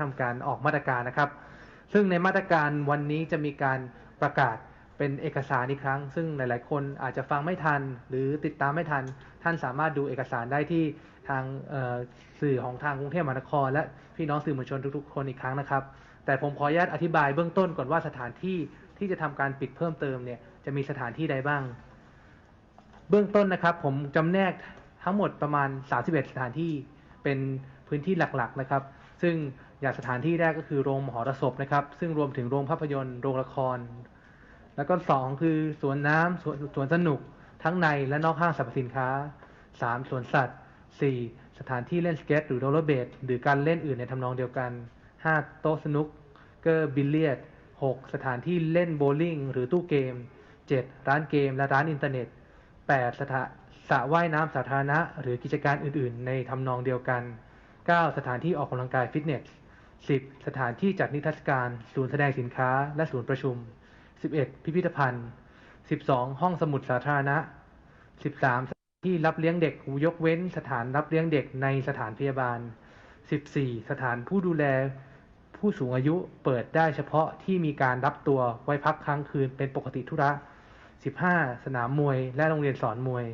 ทำการออกมาตรการนะครับ ซึ่งในมาตรการวันนี้จะมีการประกาศเป็นเอกสารอีกครั้ง ซึ่งหลาย ๆ คนอาจจะฟังไม่ทัน หรือติดตามไม่ทัน ท่านสามารถดูเอกสารได้ที่ทางสื่อของทางกรุงเทพมหานคร และพี่น้องสื่อมวลชนทุก ๆ คนอีกครั้งนะครับ แต่ผมขออนุญาตอธิบายเบื้องต้นก่อนว่าสถานที่ที่จะทำการปิดเพิ่มเติมเนี่ยจะมีสถานที่ใดบ้าง เบื้องต้นนะครับ ผมจำแนกทั้งหมดประมาณ 31 สถานที่เป็นพื้นที่หลัก ๆ นะครับ ซึ่ง อย่างสถานที่แรกก็คือโรงมหรสพนะครับ ซึ่งรวมถึงโรงภาพยนตร์โรงละคร แล้วก็ 2 คือสวนน้ำสวนสวนสนุกทั้งในและนอกห้างสรรพสินค้า 3. สวนสัตว์ 4. สถานที่เล่นสเก็ตหรือโรลเลอร์เบดหรือการเล่นอื่นในทำนองเดียวกัน 5. โต๊ะสนุกเกอร์บิลเลียด 6. สถานที่เล่นโบว์ลิ่งหรือตู้เกม 7. ร้านเกมและร้านอินเทอร์เน็ต 8. สถาสระว่ายน้ำสาธารณะ หรือกิจการอื่น ๆ ในทำนองเดียวกัน 9. สถานที่ออกกำลังกายฟิตเนส 10. สถานที่จัดนิทรรศการ ศูนย์แสดงสินค้า และศูนย์ประชุม 11. พิพิธภัณฑ์ 12. ห้องสมุดสาธารณะ 13. สถานที่รับเลี้ยงเด็กยกเว้น สถานรับเลี้ยงเด็กในสถานพยาบาล 14. สถานผู้ดูแล ผู้สูงอายุเปิดได้เฉพาะที่มีการรับตัวไว้พักค้างคืนเป็นปกติธุระ 15. สนามมวย และโรงเรียนสอนมวย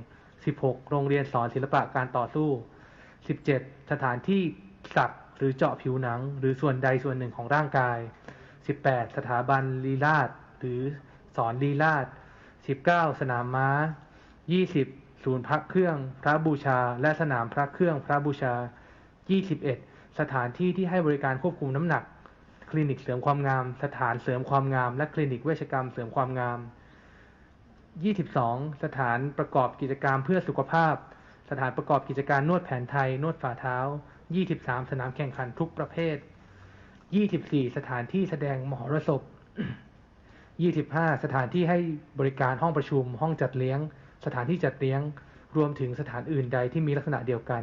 16. โรงเรียนสอนศิลปะการต่อสู้ 17. สถานที่สักห รือเจาะผิวหนัง หรือส่วนใดส่วนหนึ่งของร่างกาย 18. สถาบันลีลาดหรือสอนลีลาด 19. สนามม้า 20. ศูนย์พระเครื่อง พระบูชา และสนามพระเครื่องพระบูชา 21. สถานที่ที่ให้บริการควบคุมน้ำหนัก คลินิกเสริมความงาม สถานเสริมความงาม และคลินิกเวชกรรมเสริมความงาม 22 สถานประกอบกิจกรรเพื่อสุขภาพ สถานประกอบกิจการนวดแผนไทย นวดฝ่าเท้า 23 สนามแข่งขันทุกประเภท 24 สถานที่แสดงมหรสพ 25 สถานที่ให้บริการห้องประชุม ห้องจัดเลี้ยง สถานที่จัดเลี้ยง รวมถึงสถานอื่นใดที่มีลักษณะเดียวกัน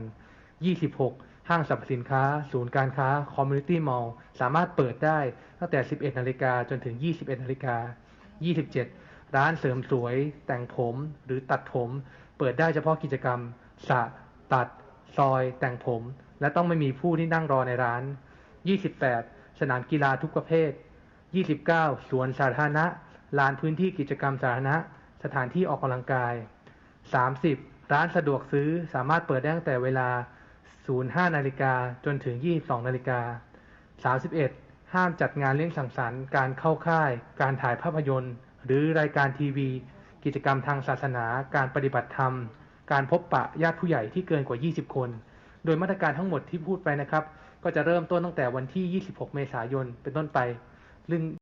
26 ห้างสรรพสินค้า ศูนย์การค้า คอมมูนิตี้มอลล์สามารถเปิดได้ตั้งแต่ 11 นาฬิกาจนถึง 21 นาฬิกา 27 ร้านเสริมสวย แต่งผมหรือตัดผม เปิดได้เฉพาะกิจกรรมสระตัด ซอย แต่งผม และต้องไม่มีผู้ที่นั่งรอในร้าน 28 สนามกีฬาทุกประเภท 29 สวนสาธารณะ ลานพื้นที่กิจกรรมสาธารณะ สถานที่ออกกำลังกาย 30 ร้านสะดวกซื้อสามารถเปิดได้ตั้งแต่เวลา 05 นาฬิกาจนถึง 22 นาฬิกา 31 ห้ามจัดงานเลี้ยงสังสรรค์ การเข้าค่าย การถ่ายภาพยนตร์ หรือรายการทีวี กิจกรรมทางศาสนา การปฏิบัติธรรม การพบปะญาติผู้ใหญ่ที่เกินกว่า 20 คน โดยมาตรการทั้งหมดที่พูดไปนะครับ ก็จะเริ่มต้นตั้งแต่วันที่ 26 เมษายนเป็นต้นไปซึ่ง